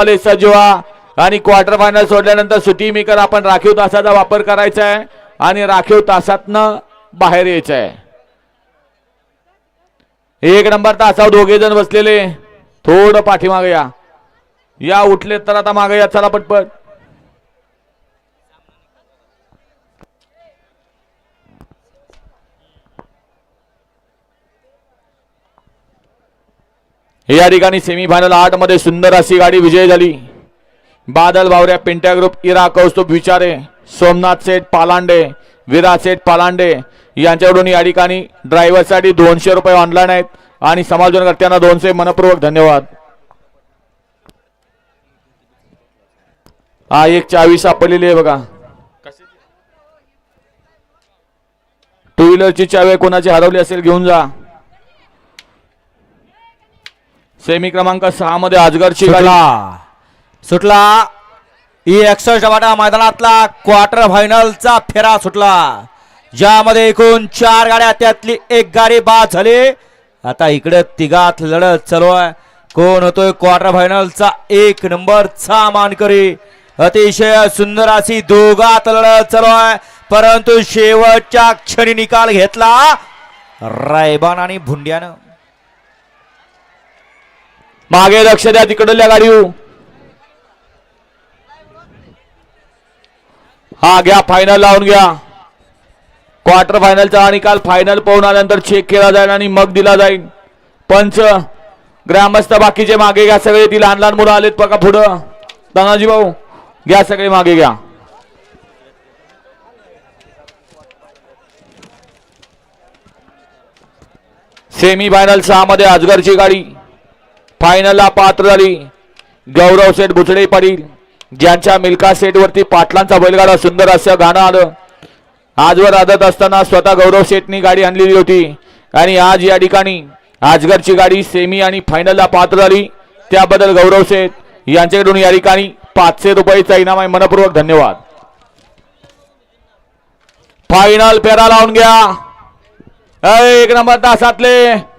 आले सजवा. आणि quarter final सोडल्यानंतर सुटी मेकर आपण राखीव तासाचा वापर करायचा आहे आणि राखीव तासातनं बाहेर यायचं आहे. एक नंबर तासावर दोघे जण बसलेले. थोडं पाठीमागे या. या उठले तर आता मागे या चला पटपट. या ठिकाणी सेमीफायनल आठमध्ये सुंदर अशी गाडी विजय झाली. बादल भावऱ्या पिंट्या ग्रुप इरा कौस्तुभ विचारे सोमनाथ सेठ पालांडे विरा सेठ पालांडे यांच्याकडून या ठिकाणी ड्रायव्हरसाठी दोनशे रुपये ऑनलाईन आहेत आणि समाजकर्त्यांना दोनशे मनपूर्वक धन्यवाद. हा एक चावी सापडलेली आहे बघा. टू व्हीलरची चावी कोणाची हरवली असेल घेऊन जा. सेमी क्रमांक सहा मध्ये आजगरची गाडी. सुटला. सुटला. ई एकसष्ट वाटा मैदानातला क्वार्टर फायनलचा फेरा सुटला. ज्यामध्ये एकूण चार गाड्या त्यातली एक गाडी बाद झाली. आता इकडे तिघात लढत चालू आहे. कोण होतोय क्वार्टर फायनलचा एक नंबरचा मानकरी? अतिशय सुंदर अशी दोघात लढत चालू आहे. परंतु शेवटच्या क्षणी निकाल घेतला. रायबान आणि भुंड्यानं. मागे लक्ष द्या तिकडल्या गाडी हा घ्या फायनल लावून घ्या. क्वार्टर फायनलचा निकाल फायनल पाहून आल्यानंतर चेक केला जाईल आणि मग दिला जाईल. पंच ग्रामस्थ बाकीचे मागे घ्या सगळे ती लहान लहान मुलं आलेत बघा पुढं. तानाजी भाऊ घ्या सगळे मागे घ्या. सेमी फायनल सहा मध्ये अजगरची गाडी. फायनलला पात्र झाली. गौरव सेठ बुचडे पाटील ज्यांच्या मिल्का सेठवरती पाटलांचा बैलगाडा सुंदर असं गाणं आलं. आजवर आदत असताना स्वतः गौरव शेठनी गाडी आणलेली होती. आणि आज या ठिकाणी आजगरची गाडी सेमी आणि फायनलला पात्र झाली. त्याबद्दल गौरव शेठ यांच्याकडून या ठिकाणी पाचशे रुपयाचा इनाम आहे. मनपूर्वक धन्यवाद. फायनल पेरा लावून घ्या. एक नंबर तासातले.